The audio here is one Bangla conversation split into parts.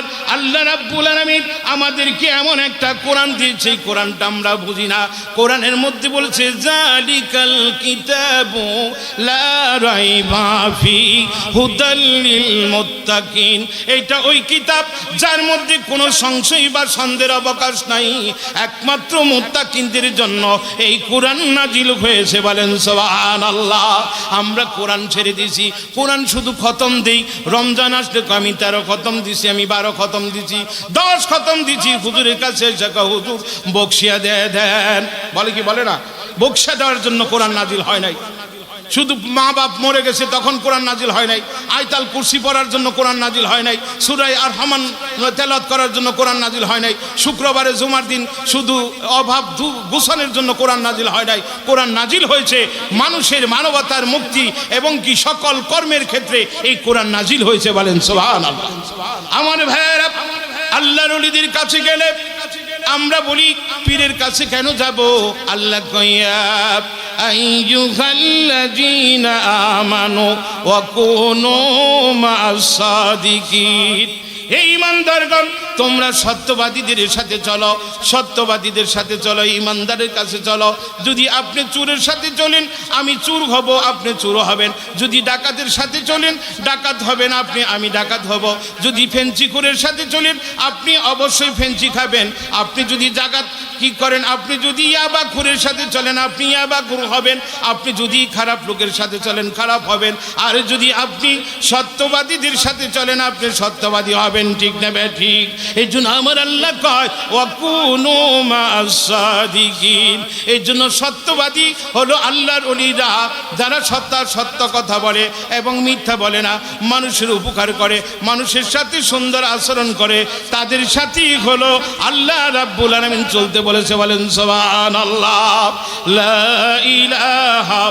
ভাইয়ার আল্লাহ রাব্বুল আলামিন আমাদেরকে এমন একটা কোরআন দিয়েছে কোরআনটা আমরা বুঝি না। কোরআনের মধ্যে বলছে, জালিকাল কিতাবু লা রাইবা ফি হুদাল লিল মুত্তাকিন। এটা ওই কিতাব যার মধ্যে কোনো সংশয় বা সন্দেহের অবকাশ নাই। একমাত্র মুত্তাকিনদের জন্য এই কোরআন নাজিল হয়েছে বলেন, সুবহানাল্লাহ। আমরা কোরআন ছেড়ে দিয়েছি। কোরআন শুধু খতম দেই। রমজান আসলে আমি তেরো খতম দিছি আমি বারো খতম দিছি, দশ খতম দিছি, হুজুরের কাছে হুজুর বক্সিয়া দেয় দেন। বলে কি, বলে না? বকশিয়া দেওয়ার জন্য কোরআন নাজিল হয় নাই। শুধু মা বাপ মরে গেছে, তখন কোরআন নাজিল হয় নাই। আয়তাল কুরসি পড়ার জন্য কোরআন নাজিল হয় নাই। সুরাই আর হামান তেলাত করার জন্য কোরআন নাজিল হয় নাই। শুক্রবারে জুমার দিন শুধু অভাব গুছানোর জন্য কোরআন নাজিল হয় নাই। কোরআন নাজিল হয়েছে মানুষের মানবতার মুক্তি এবং কি সকল কর্মের ক্ষেত্রে এই কোরআন নাজিল হয়েছে বলেন সোহান আমার ভাইয়েরা, আল্লাহর অলিদের কাছে গেলে আমরা বলি, পীরের কাছে কেন যাব? আল্লাহ কইয়া আইয়ুহাল্লাযীনা আমানু ওয়া কুনু মা'আস সাদিকিন হে ইমানদারগণ তোমরা সত্যবাদীদের সাথে চলো, সত্যবাদীদের সাথে চলো, ইমানদারের কাছে চলো। যদি আপনি চোরের সাথে চলেন, আমি চুর হব, আপনি চুর হবেন। যদি ডাকাতের সাথে চলেন, ডাকাত হবেন আপনি, আমি ডাকাত হব। যদি ফেঞ্চিকুরের সাথে চলেন, আপনি অবশ্যই ফেঞ্চি খাবেন। আপনি যদি জাগাত কি করেন, আপনি যদি ইয়াবা খুরের সাথে চলেন, আপনি ইয়াবা খুর হবেন। আপনি যদি খারাপ লোকের সাথে চলেন, খারাপ হবেন। আর যদি আপনি সত্যবাদীদের সাথে চলেন, আপনি সত্যবাদী হবেন। ঠিক না ঠিক? এই জন্য আমার আল্লাহ কয় মাসাদিকিন এই জন্য সত্যবাদী হলো আল্লাহর অলিরা যারা সত্য সত্য কথা বলে এবং মিথ্যা বলে না। মানুষের উপকার করে, মানুষের সাথে সুন্দর আচরণ করে, তাদের সাথেই হলো আল্লাহ রাব্বুল আলামিন চলতে বলেছে বলেন, সুবহানাল্লাহ, লা ইলাহা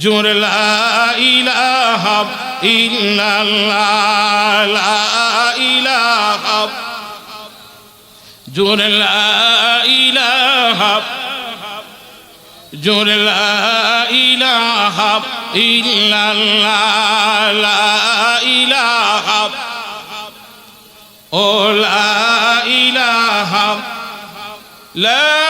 জোর, লা ইলাহা ইল্লাল্লাহ, লা ইলাহা। জোর, লা ইলাহা। জোর, লা ইলাহা ইল্লাল্লাহ ও, লা ইলাহা। লা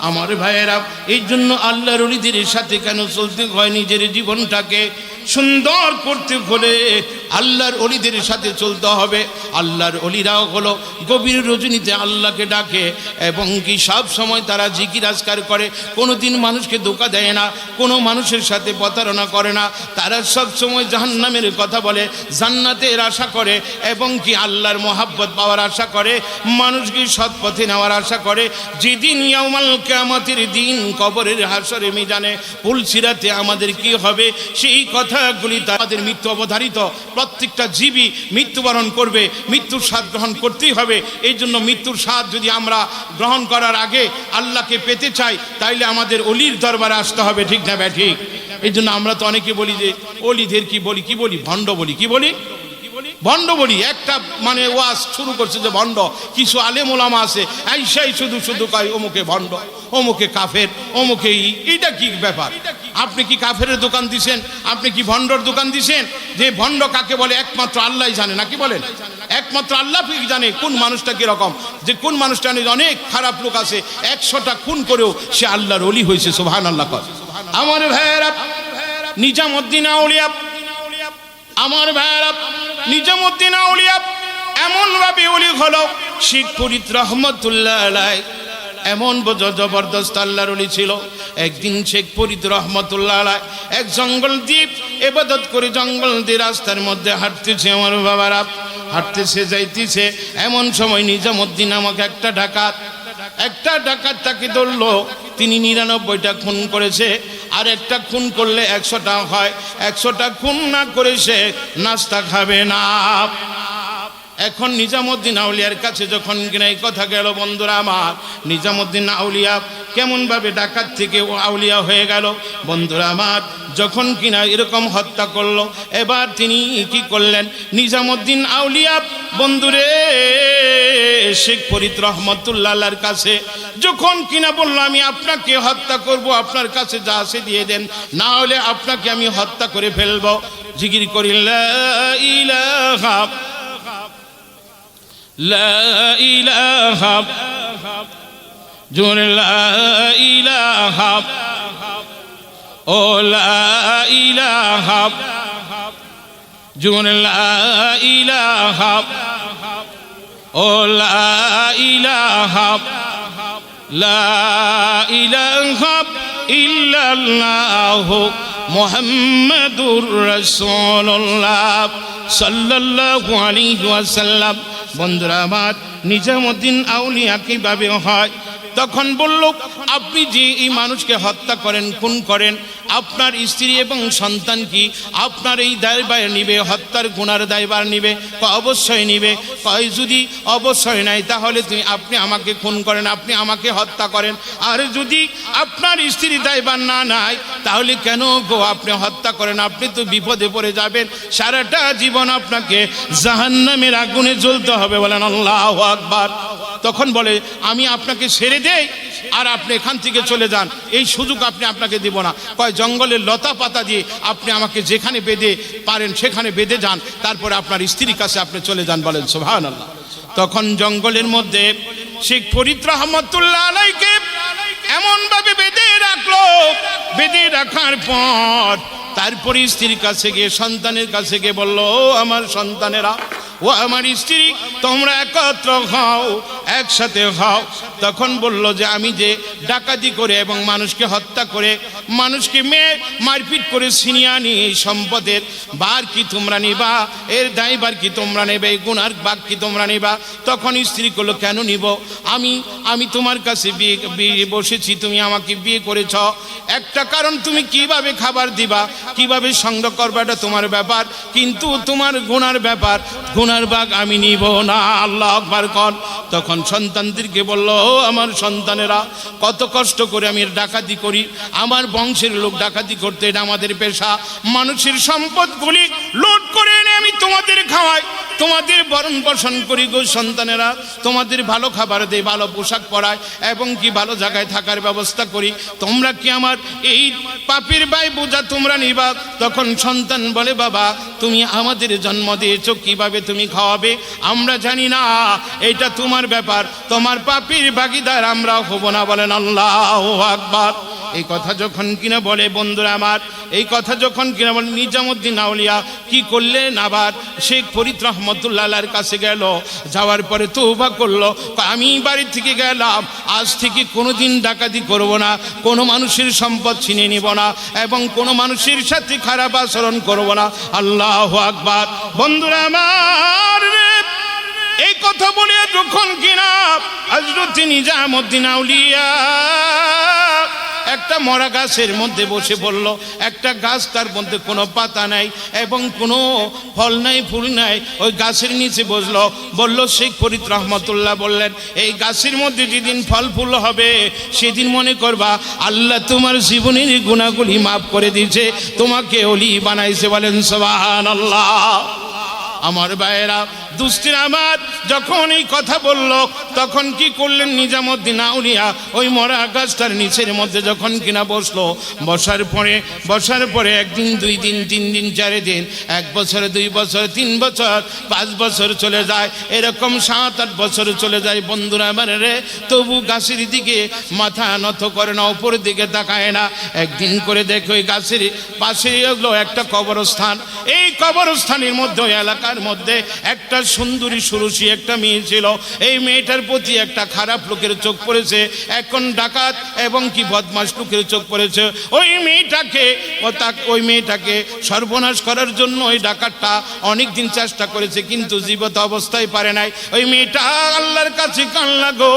আমার ভাইয়েরা, এই জন্য আল্লাহর ওলিদের সাথে কেন চলতে হয় নিজের জীবনটাকে সুন্দর করতে হলে আল্লাহর অলিদের সাথে চলতে হবে। আল্লাহর অলিরাও হলো গভীর রজনীতে আল্লাহকে ডাকে এবং কি সব সময় তারা জিকির আজকার করে। কোনো দিন মানুষকে ধোকা দেয় না, কোনো মানুষের সাথে প্রতারণা করে না। তারা সব সময় জাহান্নামের কথা বলে, জান্নাতের আশা করে এবং কি আল্লাহর মোহাব্বত পাওয়ার আশা করে। মানুষকে সৎ পথে নেওয়ার আশা করে? যেদিন ইয়ামাল কেয়ামতের দিন কবরের হাসরে মিজানে পুলসিরাতে আমাদের কি হবে? সেই কথাগুলি তা আমাদের মৃত্যু অবধারিত। প্রত্যেকটা জীবী মৃত্যুবরণ করবে, মৃত্যুর স্বাদ গ্রহণ করতেই হবে। এই জন্য মৃত্যুর স্বাদ যদি আমরা গ্রহণ করার আগে আল্লাহকে পেতে চাই, তাইলে আমাদের অলির দরবারে আসতে হবে, ঠিক না ব্যা ঠিক। এই জন্য আমরা তো অনেকে বলি যে, অলিদের কি বলি? কি বলি? ভণ্ড বলি। কি বলি? ভণ্ড বলি, একটা মানে ওয়াজ শুরু করছে যে ভণ্ড কিছু আলেম ওলামা আছে আইসাই শুধু শুধু কয়, অমুকে ভণ্ড অমুকে কাফের, অমুকে ই, এইটা কি ব্যাপার? আপনি কি কাফের দোকান দিছেন? আপনি কি ভণ্ডর দোকান দিছেন? যে ভণ্ড কাকে বলে, একমাত্র আল্লাহ জানে, নাকি বলেন? একমাত্র আল্লাহ জানে কোন মানুষটা কীরকম। যে কোন মানুষটা অনেক খারাপ লোক আছে, একশোটা খুন করেও সে আল্লাহর অলি হয়েছে সোহান আল্লাহ আমার ভাইয়েরা, নিজামুদ্দিন আউলিয়া, আমার ভাইয়েরা নিজামুদ্দিন আউলিয়া এমন ভাবে উলি হলো, শিখ ফরিদ রহমতুল্লাহ আলাই এমন জবরদস্ত আল্লাহর উলি ছিল। একদিন শেখ ফরিদ রহমতুল্লাহ আলাই এক জঙ্গল দ্বীপ এবাদত করে জঙ্গল দিয়ে রাস্তার মধ্যে হাঁটতেছে আমার বাবারা। হাঁটতেছে, যাইতেছে। এমন সময় নিজামুদ্দিন আমাকে একটা ডাকাত একটা ডাকাত তাকে ধরলো, তিনি নিরানব্বইটা খুন করেছে, আর একটা খুন করলে একশোটা হয়, একশোটা খুন না করেছে নাস্তা খাবে না। এখন নিজামুদ্দিন আউলিয়ার কাছে যখন কিনা এই কথা গেল, বন্ধুরা আমার, নিজামুদ্দিন আউলিয়া কেমনভাবে ডাকাত থেকে আউলিয়া হয়ে গেল? বন্ধুরা আমার, যখন কিনা এরকম হত্যা করল, এবার তিনি কি করলেন? নিজামুদ্দিন আউলিয়া, বন্ধুরে, শেখ ফরিদ রহমতুল্লাহর কাছে যখন কিনা বলল, আমি আপনাকে হত্যা করব, আপনার কাছে যা আছে দিয়ে দেন, না হলে আপনাকে আমি হত্যা করে ফেলব। জিগির জিকির করি লা ইলাহা লা ইলাহা জোরে লা ইলাহা ও লা ইলাহা জোরে লা ইলাহা ও লা ইলাহা লা ইলাহা ইল্লাল্লাহ মুহাম্মাদুর রাসূলুল্লাহ সাল্লাল্লাহু আলাইহি ওয়াসাল্লাম বন্ধুরা আমার নিজামুদ্দিন আউলিয়া কীভাবে হয়? তখন বলল, আপনি যে এই মানুষকে হত্যা করেন, খুন করেন আপনার স্ত্রী এবং সন্তান কি? আপনার এই দায়বার নিবে, হত্যার গুণার দায়বার নিবে অবশ্যই নিবে। কয় যদি অবশ্যই নাই, তাহলে তুমি আপনি আমাকে খুন করেন, আপনি আমাকে হত্যা করেন। আর যদি আপনার স্ত্রী দায়বার না নাই, তাহলে কেন গো আপনি হত্যা করেন? আপনি তো বিপদে পড়ে যাবেন। সারাটা জীবন আপনাকে জাহান্নামের আগুনে জ্বলতে হবে বলেন আল্লাহ আকবার। তখন বলে, আমি আপনাকে ছেড়ে দেই আর আপনি এখান থেকে চলে যান। এই সুযোগ আপনি আপনাকে দিব না। কয় জঙ্গলের লতা পাতা দিয়ে আপনি আমাকে যেখানে বেঁধে পারেন, সেখানে বেঁধে যান, তারপরে আপনার স্ত্রীর কাছে আপনি চলে যান বলেন সোহান আল্লাহ তখন জঙ্গলের মধ্যে শেখ ফরিদ রহমতুল্লাহ আলাইকে এমন ভাবে বেঁধে রাখল, বেঁধে রাখার পর তারপরে স্ত্রীর কাছে গিয়ে, সন্তানের কাছে গিয়ে বলল, "ও আমার সন্তানেরা, ও আমার স্ত্রী, তোমরা একত্র হও, একসাথে হও। তখন বলল যে, আমি যে ডাকাতি করে এবং মানুষকে হত্যা করে মানুষকে মেয়ে মারপিট করে ছিনিয়ে আনি এই সম্পদের। বার কি তোমরা নিবা? এর দায়বার কি তোমরা নেবে? গুনার বাঘ কি তোমরা নিবা? তখন স্ত্রী করল, কেন নিব? আমি আমি তোমার কাছে বিয়ে বিয়ে বসেছি, তুমি আমাকে বিয়ে করেছ। একটা কারণ তুমি কীভাবে খাবার দিবা? কীভাবে সংগ্রহ করবা? এটা তোমার ব্যাপার। কিন্তু তোমার গুনার ব্যাপার, গুনার বাঘ আমি নিব না। আল্লাহ আকবার কর তখন সন্তানদেরকে বলল আমার সন্তানেরা, কত কষ্ট করে আমি ডাকাতি করি। আমার বংশের লোক ডাকাতি করতে, এটা আমাদের পেশা। মানুষের সম্পদগুলি লুট করে এনে আমি তোমাদের খাওয়াই। তোমাদের বরণ পোষণ করি গো সন্তানেরা। তোমাদের ভালো খাবার দেই, ভালো পোশাক পরাই, এবং কি ভালো জায়গায় থাকার ব্যবস্থা করি। তোমরা কি আমার এই পাপের বাই বোঝা তোমরা নিবা? তখন সন্তান বলে, বাবা, তুমি আমাদের জন্ম দিয়েছ, কীভাবে তুমি খাওয়াবে? আমরা জানি না, এটা তোমার ব্যাপার। তোমার পাপের ভাগিদার আমরা হব না বলেন আল্লাহ আকবার। এই কথা যখন কিনা বলে বন্ধুরা আমার, এই কথা যখন কিনা বলে নিজামুদ্দিন আউলিয়া, কি করলেন আবার শেখ ফরিদ রহমতুল্লাহর কাছে গেল, যাওয়ার পরে তৌবা করল আমি বাড়ি থেকে গেলাম, আজ থেকে কোনোদিন ডাকাতি করব না, কোনো মানুষের সম্পদ ছিনে নিব না, এবং কোনো মানুষের সাথে খারাপ আচরণ করব না। আল্লাহ আকবার। বন্ধুরা আমার এই কথা বলে যখন কিনা হজরত নিজামুদ্দিন আউলিয়া একটা মরা গাছের মধ্যে বসে পড়ল। একটা গাছ তার মধ্যে কোনো পাতা নাই এবং কোনো ফল নাই, ফুল নাই। ওই গাছের নিচে বসল। বলল, শেখ ফরিদ রহমতুল্লাহ বললেন, এই গাছের মধ্যে যেদিন ফল ফুল হবে, সেদিন মনে করবা, আল্লাহ তোমার জীবনের গুণাগুলি মাফ করে দিয়েছে। তোমাকে অলি বানাইছে বলেন সবাহান আল্লাহ আমার ভাইয়েরা, দুষ্টির আমার, যখন এই কথা বলল, তখন কি করলেন নিজামুদ্দিন আউলিয়া? ওই মরা গাছটার নিচের মধ্যে যখন কিনা বসল, বসার পরে বসার পরে একদিন, দুই দিন, তিন দিন, চার দিন, এক বছর, দুই বছর, তিন বছর, পাঁচ বছর চলে যায়, এরকম সাত, আট বছর চলে যায়। বন্ধুরা আমার রে, তবু গাছের দিকে মাথা নত করে না উপরের দিকে তাকায় না। একদিন করে দেখো ওই গাছের পাশে একটা কবরস্থান। এই কবরস্থানের মধ্যে ওই এলাকার মধ্যে একটা সুন্দরী সুরসী একটা মেয়ে ছিল। এই মেয়েটার প্রতি একটা খারাপ লোকের চোখ পড়েছে। এখন ডাকাত এবং কি বদমাস লোকের চোখ পড়েছে। ওই মেয়েটাকে ওই মেয়েটাকে সর্বনাশ করার জন্য ওই ডাকাতটা অনেক দিন চেষ্টা করেছে, কিন্তু জীবত অবস্থায় পারে নাই। ওই মেয়েটা আল্লাহর কাছে কান্না গো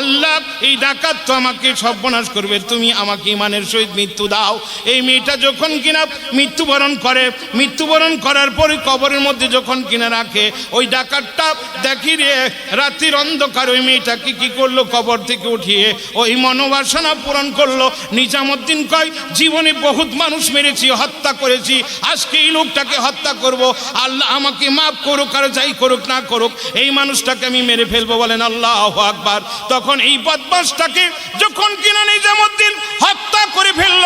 আল্লাহ, এই ডাকাত তো আমাকে সর্বনাশ করবে, তুমি আমাকে ইমানের সহিত মৃত্যু দাও। এই মেয়েটা যখন কিনা মৃত্যুবরণ করে, মৃত্যুবরণ করার পরে কবরের মধ্যে মধ্যে যখন কিনে রাখে, ওই ডাকাতটা দেখি রে রাত্রির অন্ধকার, ওই মেয়েটাকে কি করল কবর থেকে উঠিয়ে, ওই মনোবাসনা পূরণ করল। নিজামুদ্দিন কয়, জীবনে বহুত মানুষ মেরেছি, হত্যা করেছি, আজকে এই লোকটাকে হত্যা করব। আল্লাহ আমাকে মাফ করুক আর যাই করুক না করুক, এই মানুষটাকে আমি মেরে ফেলব বলেন আল্লাহ আকবার। তখন এই বদমাসটাকে যখন কিনা নিজামুদ্দিন হত্যা করে ফেলল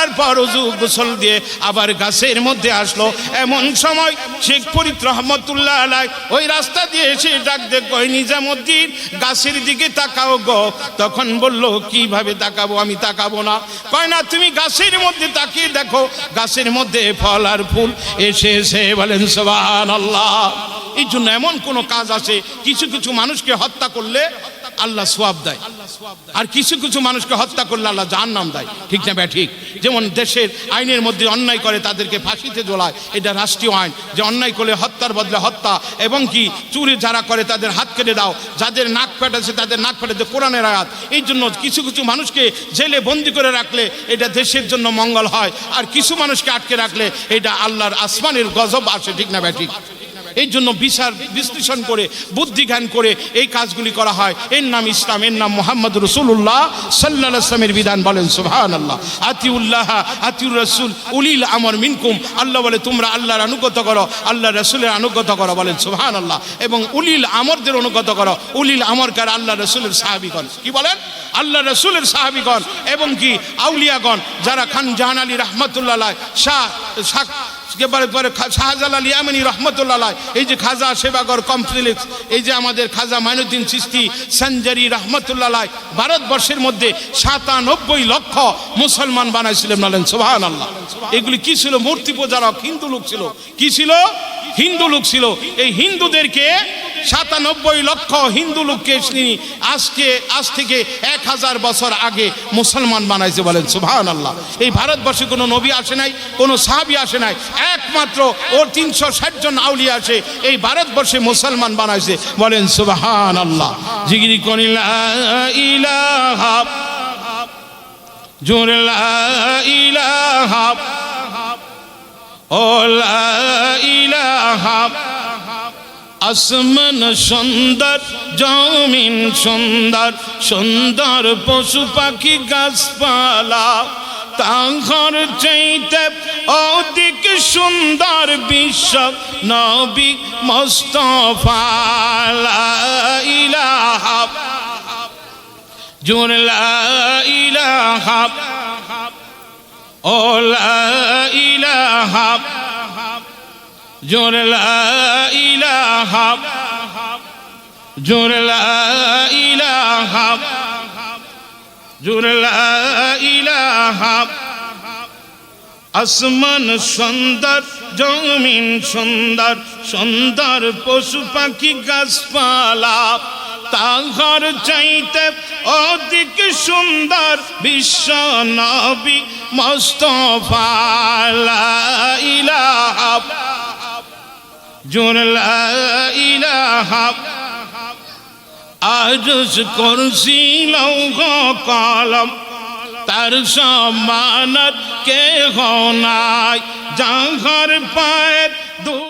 করার পর উজু গোসল দিয়ে আবার গাছের মধ্যে আসলো। এমন সময় শেখ ফরিদ রহমতুল্লাহ আলাই ওই রাস্তা দিয়ে এসে ডাক দে কই নিজামুদ্দিন, গাছের দিকে তাকাও গো। তখন বলল, কীভাবে তাকাবো? আমি তাকাবো না। কয়, না, তুমি গাছের মধ্যে তাকিয়ে দেখো। গাছের মধ্যে ফল আর ফুল এসে এসে বলেন সোবাহান আল্লাহ এই জন্য এমন কোনো কাজ আছে, কিছু কিছু মানুষকে হত্যা করলে আল্লাহ সোয়াব দেয়। আর কিছু কিছু মানুষকে হত্যা করলে আল্লাহ জাহান নাম দেয়। ঠিক না ঠিক। যেমন দেশের আইনের মধ্যে অন্যায় করে, তাদেরকে ফাঁসিতে জোলায় এটা রাষ্ট্রীয় আইন। যে অন্যায় করলে হত্যার বদলে হত্যা, এবং কি চুরি যারা করে, তাদের হাত কেটে দাও। যাদের নাক পেটাছে তাদের নাক পেটাতে কোরআনের আয়াত। এই জন্য কিছু কিছু মানুষকে জেলে বন্দি করে রাখলে এটা দেশের জন্য মঙ্গল হয়। আর কিছু মানুষকে আটকে রাখলে এটা আল্লাহর আসমানের গজব আসে। ঠিক না ঠিক। এই জন্য বিচার, বিশ্লেষণ করে, বুদ্ধি জ্ঞান করে এই কাজগুলি করা হয়। এর নাম ইসলাম, এর নাম মোহাম্মদ রসুল্লাহ সাল্লাহ আসলামের বিধান বলেন সুহান আল্লাহ আতিউল্লাহ, আতিউর রসুল, উলিল আমর মিনকুম। আল্লাহ বলে, তোমরা আল্লাহর অনুগত করো আল্লাহ রসুলের অনুগত করো বলেন সুহান আল্লাহ এবং উলিল আমরদের অনুগত করো। উলিল আমর কার? আল্লাহ রসুলের সাহাবিগণ। কি বলেন? আল্লাহ রসুলের সাহাবিগণ। এবং কি? আউলিয়াগণ, যারা খান জাহান আলী রহমতুল্লাহ শাহ শাহ পরে শাহজালাল ইয়ামিনী রহমতুল্লাহ এই যে খাজা সেবাগর কমপ্লেক্স এই যে আমাদের খাজা মাইনুদ্দিন চিস্তি সঞ্জারি রহমতুল্লাহ ভারতবর্ষের মধ্যে সাতানব্বই লক্ষ মুসলমান বানাইছিলেন বলেন সোহান আল্লাহ এগুলি কি ছিল? মূর্তি পূজারক হিন্দু লোক ছিল। কি ছিল? হিন্দু লোক ছিল। এই হিন্দুদেরকে সাতানব্বই লক্ষ হিন্দু লোককে তিনি আজকে, আজ থেকে এক হাজার বছর আগে মুসলমান বানাইছে বলেন সুবহান আল্লাহ এই ভারতবর্ষে কোনো নবী আসে নাই, কোনো সাহাবি আসে নাই, একমাত্র ওর তিনশো ষাট জন আউলিয়া আসে এই ভারতবর্ষে মুসলমান বানাইছে বলেন সুবহান আল্লাহ জিগিরি করিলা ইলাহা, জোর ও ইলাহা। আসমান সুন্দর, জমিন সুন্দর সুন্দর পশু পাখি, গাছপালা। তাহার চাইতে অধিক সুন্দর বিশ্ব নবী মোস্তফা লা ইলাহা। জোর লা ইলাহা। ও লা জোর ইলাহা জোর ইলাহা জোর ইলাহা। আসমান সুন্দর, জমিন সুন্দর সুন্দর পশু পাখি গাছপালা। তাহার চাইতে অধিক সুন্দর বিশ্ব নবী মোস্তফা লা ইলাহা। জোর লা ইলাহা। আরজ করছি লৌহ কলম তার সমানত কে হনায় যাহার পায়ের দু